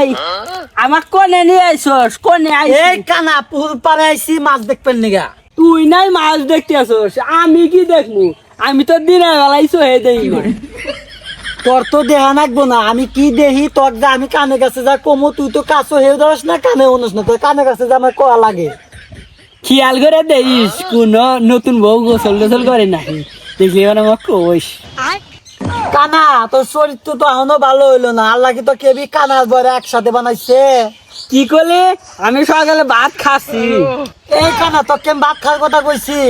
নাই। আমার কোনে নিয়ে আইসস কোনে এই কানা পাড়ে আইছি মাছ দেখবেন নিগা। তুই নাই মাছ দেখতে আসস আমি কি দেখমু? আমি তো দিনের বেলায় সহে দেই তোর তো দেহা নাকবো না আমি কি দেহি তোর যা আমি কানে কাছে যা কমো তুই তো কাছে হেউ ধরস না কানে অনুস না তোর কানে কাছে যা আমার কয়া লাগে। খেয়াল করে দেখিস কোন নতুন বউ গোসল গোসল করে নাকি? দেখলি মানে আমার কইস। কানা তোর চরিত্র তো এখনও ভালো হইল না। আল্লাহ কি তো কেবি কানার বরে একসাথে বানাইছে? কি করলে? আমি সকালে ভাত খাচ্ছি। এই কানা তোর কেম ভাত খাওয়ার কথা কইছি।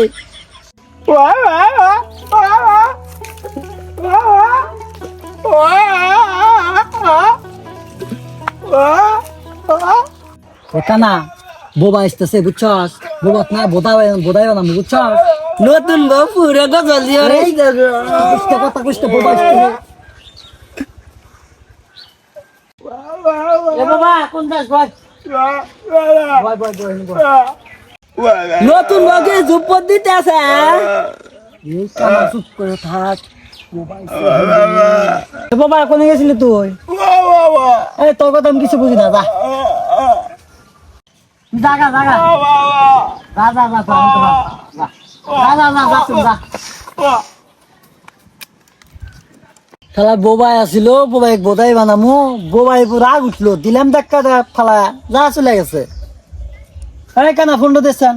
কানা বোবা আসতেছে বুঝছস? না বোধা বোধাই নতুন বউ পুরো রে কুস্তে কথা কুস্তে বোবা এ বাবা কোন দাস ভাই ভাই ভাই ভাই নতুন বউকে জুপত দিতে আছে এই কানা চুপ করে থাক বাবা কোনে গেছিলি তুই? এই তোর কথা আমি কিছু বুঝি না যা। জাগা জাগা। যা যা যা যা যা। যা যা। যা যা তুমি যা খেলা বোবাই আছিল বোবাই বোধাই বানামু। বোবাই রাগ উঠল দিলাম দেখা ফালা যা চলে গেছে। আরে কানা ফোনটা দিচ্ছেন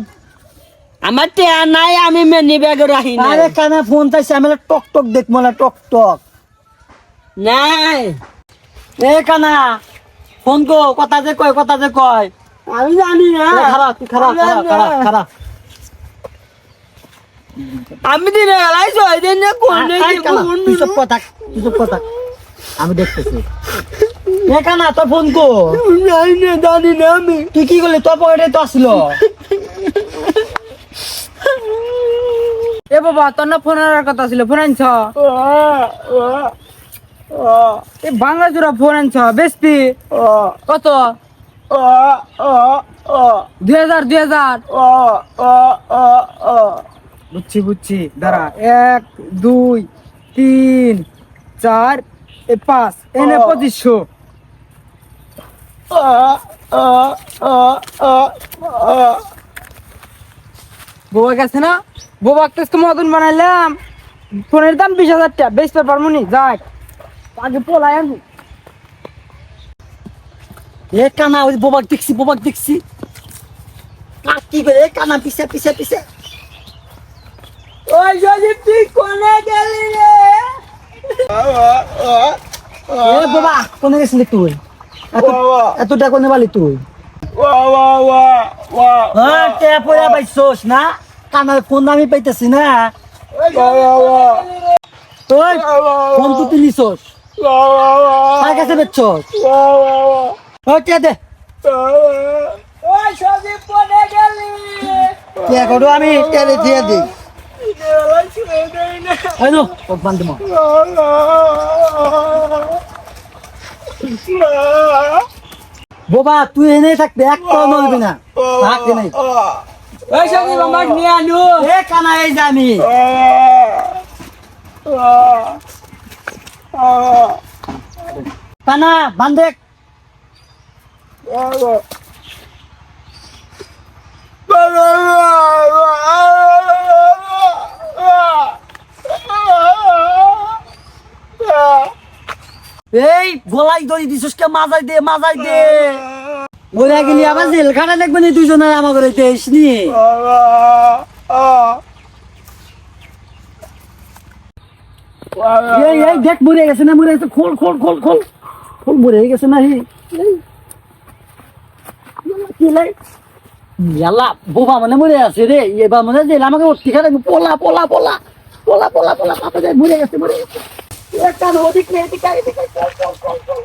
আমার টেয়া নাই আমি মেনি ব্যাগে রাখি আরে কানা ফোন চাইছে আমি টক টক দেখব না টক টক। নাই। এ কানা ফোন কো কথা যে কয় কথা যে কয়। আমি জানি না। খারাপ তুই খারাপ আমি খারাপ খারাপ খারাপ। আমি দিনে বেলায় ছয় দিন না কোন তুই চুপ কর থাক, তুই চুপ কর থাক। আমি দেখতেছি। এ কানা তোর ফোন কো? জানি না জানি না আমি। তুই কি করলি? তোর পকেটে তো আসলো। এ বাবা তোর না ফোন আনার কথা ছিল ফোন আনছ? এ বাংলা জোড়া ফোন আনছ বেশি কত? দুই হাজার দুই হাজার। বুঝছি বুঝছি। দাঁড়া। এক দুই তিন চার পাঁচ। এনে পঁচিশশো। বোবা গেছে না? বোবা তো মতন বানাইলাম। ফোনের দাম বিশ হাজার টাকা। বেচতে পারব নি যাক আগে পোলাই আনব। এ কানা, ওই বোবাক দেখছি বোবাক দেখছি। কি করে? এ কানা, পিছে পিছে পিছে। ওই যদি তুই কোনে গেলি রে? এ বাবা, কোনে গেছিলি তুই? এত- এতটা কোনে বালি তুই? হ্যাঁ না? কানার ফোন আমি পাইতেছি, না? তুই ফোন তো তুলিছস। ও দে। ওই যদি কোনে গেলি? কে করো আমি? টেলে দিয়ে দিই এই নো। ও বান্ধব বাবা তুই এনে থাকবে এক নলবি না। ওই নিয়ে আনু। এ কানা এই কানা বান্ধে এই, গলাই দড়ি দিছস কে? মাজাই দে মাজাই দে। ওরা গেলি, আবার জেলখানা দেখবে নি দুজনের আমার ঘরে দেশ নি? এই দেখ, মরে গেছে না, মরে খোল খোল খোল খোল। খোল, মরে গেছে না হি? ইয়ালা বোবা মানে মরে আছে রে। এবার মানে যে আমাকে ওর খারে পোলা পোলা পোলা। পোলা পোলা পোলা। পাপে যায় মরে গেছে মরে গেছে। একটা ওদিকে এদিকে এদিকে। চল চল চল চল